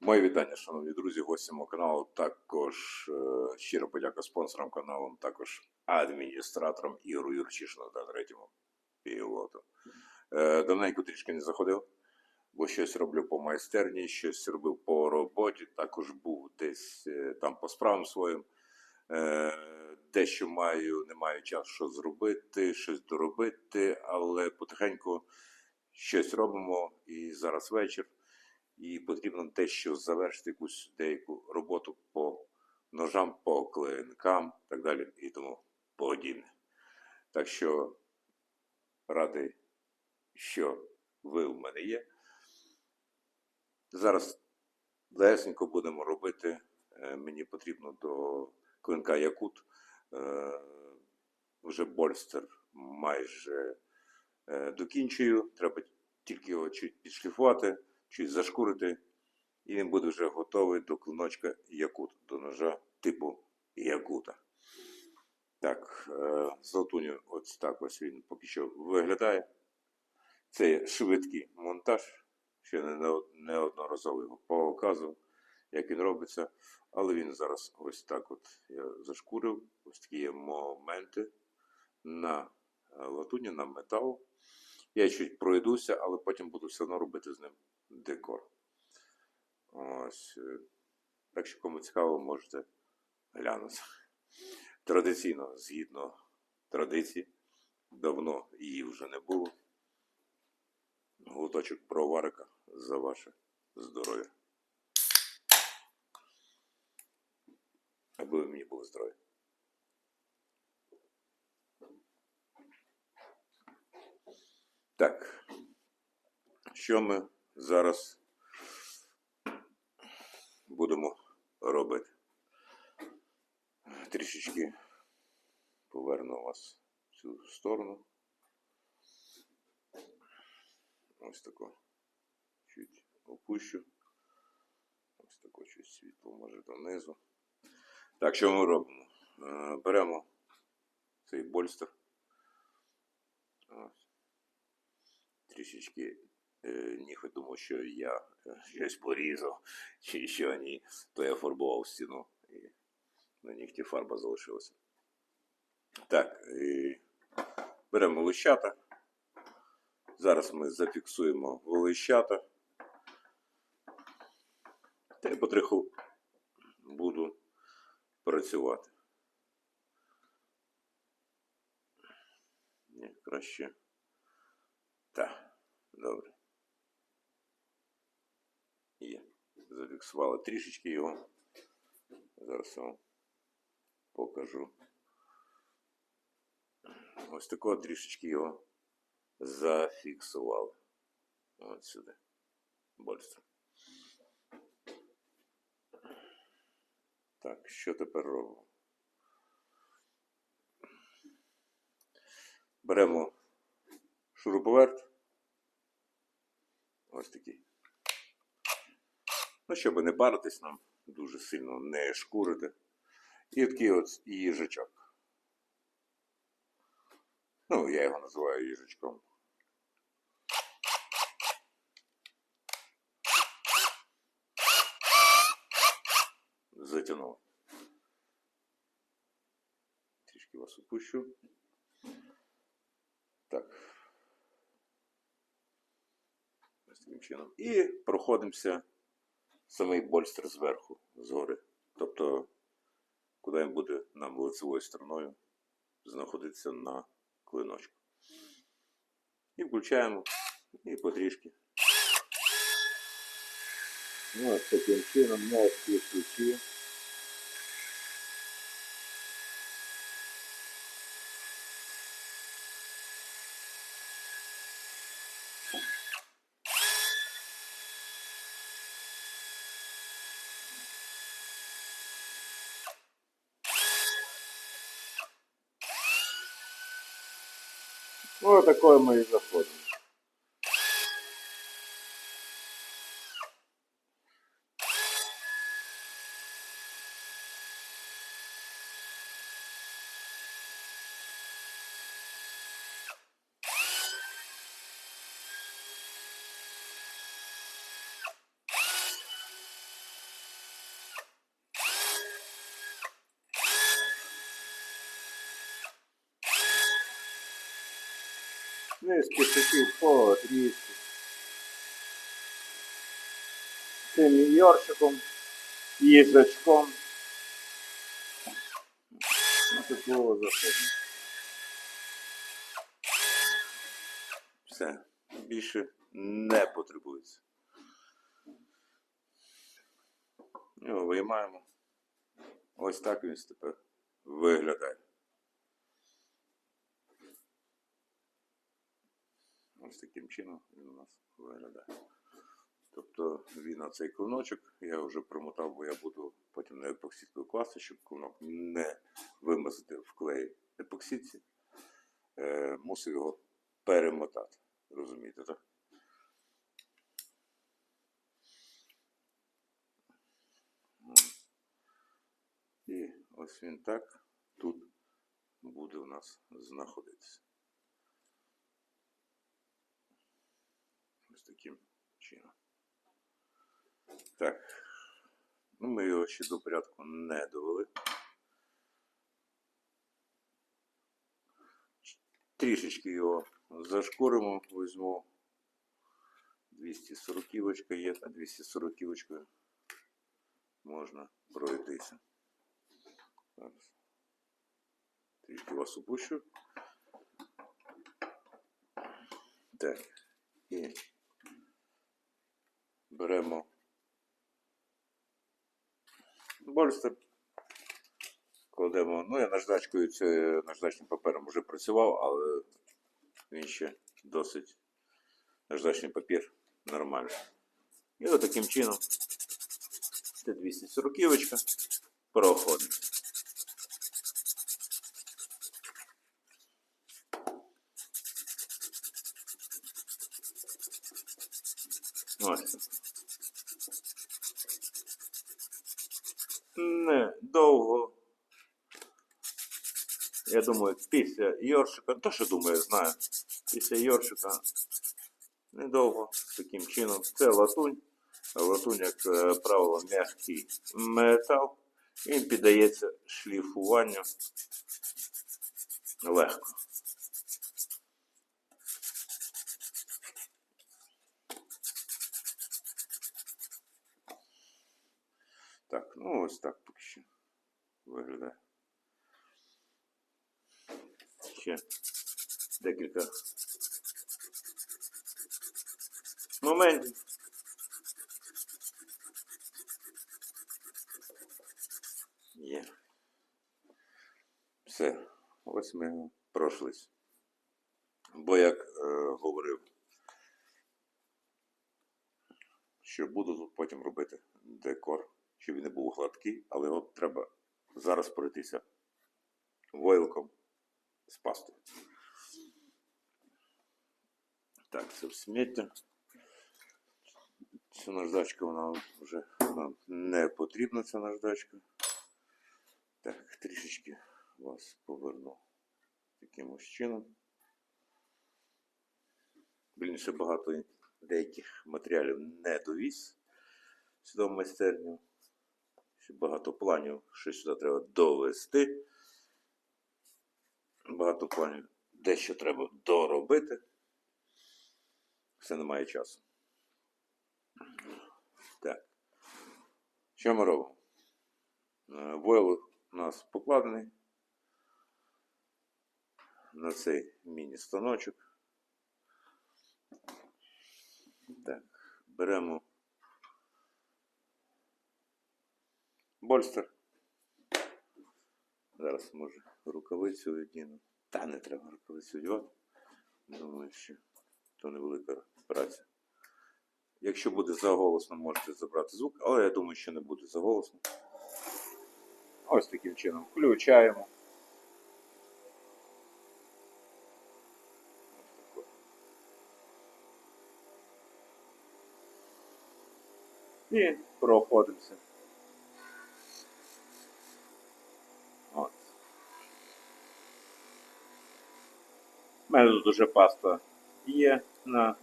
Мої вітання, шановні друзі, гості мого каналу. Також е, щиро подяка спонсорам каналу, також адміністраторам Ігору Юрчишину та третьому пілоту. Е, давненько трішки не заходив, бо щось роблю по майстерні, щось робив по роботі. Також був десь е, там по справам своїм. Е, дещо маю, не маю часу що зробити, щось доробити, але потихеньку щось робимо. І зараз вечір і потрібно дещо завершити якусь деяку роботу по ножам, по клинкам так далі і тому подібне. Так що радий, що ви в мене є. Зараз лесенько будемо робити. Е, Мені потрібно до клинка Якут. Е, Вже больстер майже е, докінчую. Треба тільки його чуть підшліфувати чуть зашкурити, і він буде вже готовий до клиночка якут, до ножа типу якута. Так, е, з латуню ось так ось він поки що виглядає. Це швидкий монтаж. Ще не не- неодноразово його показував, як він робиться. Але він зараз ось так от я зашкурив. Ось такі є моменти на е, латуні, на метал. Я чуть пройдуся, але потім буду все одно робити з ним декор. Ось. е, Так що, кому цікаво, можете глянути. Традиційно, згідно традиції, давно її вже не було. Глоточок броварика за ваше здоров'я. Аби ви мені були здорові. Так. Що ми зараз будемо робити? Трішечки поверну вас в цю сторону. Ось тако чуть опущу. Ось тако чуть світло може донизу. Так, що ми робимо? Е, Беремо цей больстер. Ось трішечки е, ніхай думав, що я е, щось порізав, чи що ні, то я фарбував стіну і на нігті фарба залишилася. Так, і беремо лищата. Зараз ми зафіксуємо лищата. Та й потроху буду працювати. Ні, краще. Так, добре. Є. Зафіксували трішечки його. Зараз вам покажу. Ось такого трішечки його зафіксували. Ось сюди. Больше. Так, що тепер робимо? Беремо шуруповерт. Ось такий. Ну, щоб не паритись нам, дуже сильно не шкурити. І такий от їжачок. Ну, я його називаю їжачком. Затягнув. Трішки вас опущу. Так. Ось таким чином. І проходимося самий больстер зверху, згори. Тобто, куди він буде нам лицевою стороною знаходитися на клиночку. І включаємо і потрішки. Ну, ось таким чином на всі ключі. Ну, такое мы и заходим. Ну і з пішаків по трішки. Цим йоршиком, їжачком. Ну, такого заходимо. Все. Більше не потребується. Його виймаємо. Ось так він тепер виглядає. Ось таким чином він у нас виглядає. Тобто він на цей клиночок я вже промотав, бо я буду потім на епоксидку класти, щоб клинок не вимазати в клей епоксидці. Е, мусив його перемотати. Розумієте, так? І ось він так тут буде у нас знаходитися. Таким чином. Так. Ну, ми його ще до порядку не довели. Трішечки його зашкуримо, візьму. 240 є, на 240 можна пройтися. Трішки вас опущу. Так. І беремо больстер. Кладемо. Ну, я наждачкою, це наждачним папером вже працював, але він ще досить наждачний папір нормальний. І от таким чином це 240 проходить. Ось. Не довго. Я думаю, після Йоршика, то що думаю, знаю. Після Йоршика недовго таким чином. Це латунь. Латунь, як е, правило, м'який метал. Він піддається шліфуванню легко. Так, ну ось так поки що виглядає. Ще декілька моментів. Є. Все, ось ми пройшлись. Бо як е, говорив, що буду потім робити декор, щоб він не був гладкий, але його треба зараз пройтися войлком з пастою. Так, це в сміття. Ця наждачка вона вже нам не потрібна, ця наждачка. Так, трішечки вас поверну таким ось чином. Більше багато деяких матеріалів не довіз сюди в майстерню. Ще багато планів, що сюди треба довести. Багато планів, дещо треба доробити. Все немає часу. Так. Що ми робимо? Е, Войлок у нас покладений на цей міні-станочок. Так, беремо больстер. Зараз може рукавицю одіну. Та не треба рукавицю одягати. Думаю, що то невелика праця. Якщо буде заголосно, можете забрати звук, але я думаю, що не буде заголосно. Ось таким чином включаємо. І проходимося. От. У мене тут уже паста є на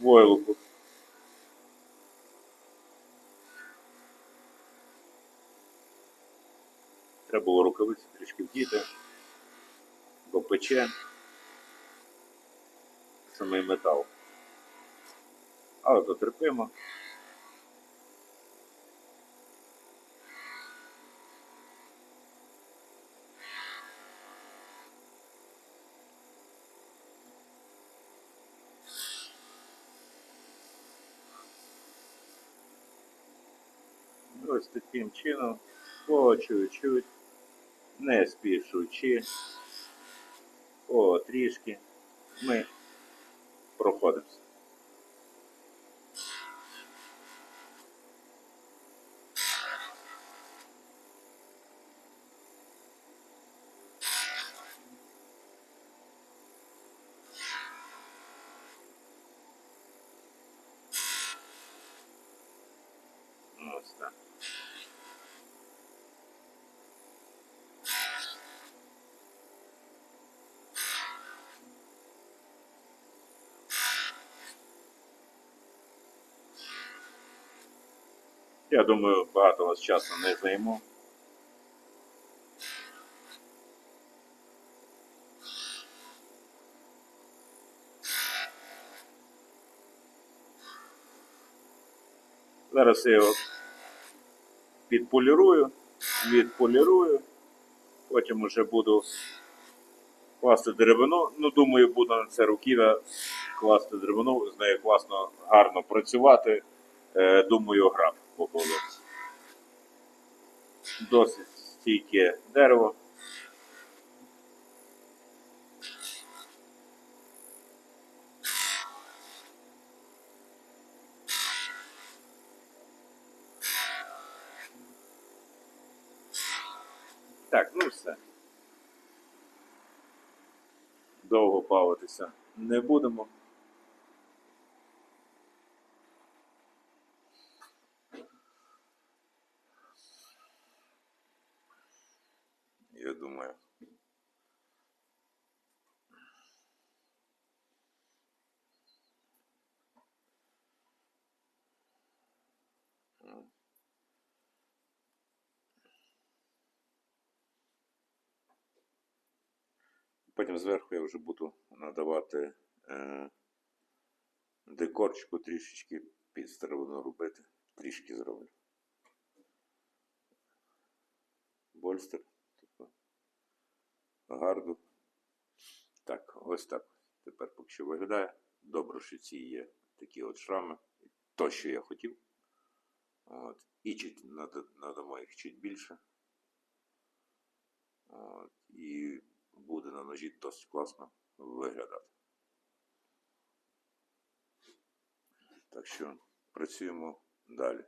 войлоку. Треба було рукавиці трішки вдіти, бо пече. самий метал. Але то таким чином, по чуть-чуть, не спішучи, о, трішки ми проходимося. Ось так. Я думаю, багато вас часу не займу. Зараз я його підполірую, відполірую, потім вже буду класти деревину. Ну, думаю, буду на це руків'я класти деревину, з нею класно, гарно працювати. Е, думаю, граб покладу. Досить стійке дерево. Так, ну все. Довго бавитися не будемо. Я думаю. М. Потім зверху я вже буду надавати е, декорчику трішечки під старовину робити. Трішки зроблю. Больстер. Тобто гарду. Так, ось так. Тепер поки що виглядає. Добре, що ці є такі от шрами. То, що я хотів. От. І чуть надамо їх чуть більше. От. І буде на ножі досить класно виглядати. Так що працюємо далі.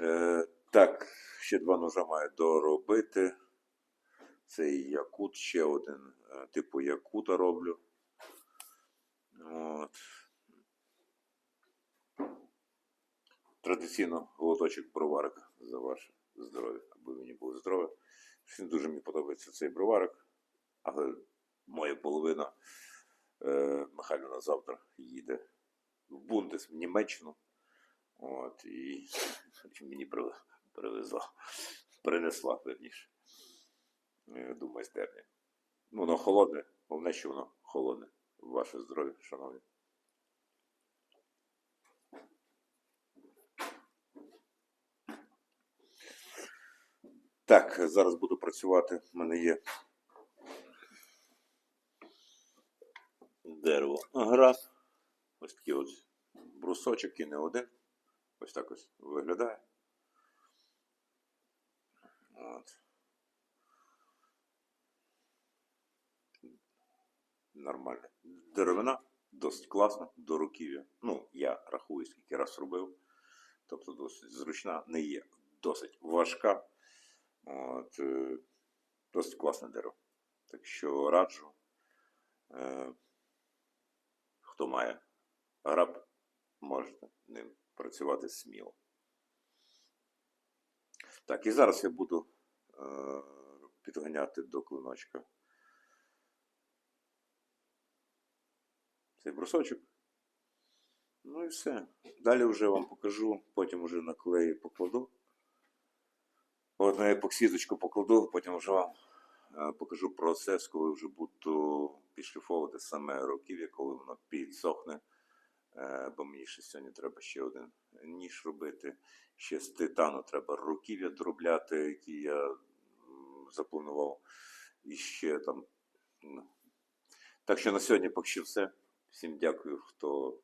Е, так, ще два ножа маю доробити. Це якут, ще один е, типу якута роблю. От. Традиційно голоточок броварика за ваше здоров'я, аби мені було здоров'я. Всім дуже мені подобається цей броварик, але моя половина е, Михайлівна завтра їде в Бундес в Німеччину. От, і мені привезла, принесла, верніше, е, до майстерні. Ну, воно холодне, головне, що воно холодне. Ваше здоров'я, шановні. Так, зараз буду працювати. У мене є дерево грас. Ось такий от брусочок і не один. Ось так ось виглядає. От. Нормально. Деревина досить класна, до руків'я. Ну, я рахую, скільки раз робив. Тобто досить зручна, не є досить важка. От, е, досить класне дерево. Так що раджу. Е, хто має граб, можете ним працювати сміло. Так, і зараз я буду е, підганяти до клиночка цей брусочок. Ну і все. Далі вже вам покажу, потім вже на клеї покладу. От на епоксидочку покладу, потім вже вам е, покажу процес, коли вже буду підшліфовувати саме руків'я, коли воно підсохне. Е, Бо мені ще сьогодні треба ще один ніж робити. Ще з титану треба руків'я доробляти, які я запланував. І ще там. ну. Так що на сьогодні поки що все. Всім дякую, хто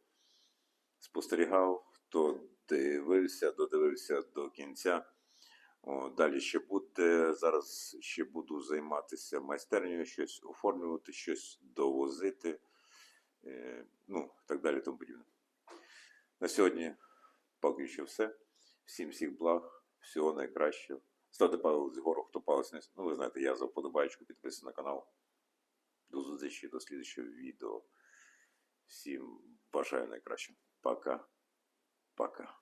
спостерігав, хто дивився, додивився до кінця. О, далі ще буде. Зараз ще буду займатися майстернею, щось оформлювати, щось довозити. Е, ну, так далі, тому подібне. На сьогодні поки що все. Всім всіх благ, всього найкращого. Ставте палець згору, хто палець не. Ну, ви знаєте, я за вподобайку, підписуйтесь на канал. До зустрічі, до слідчого відео. Всім бажаю найкращого. Пока. Пока.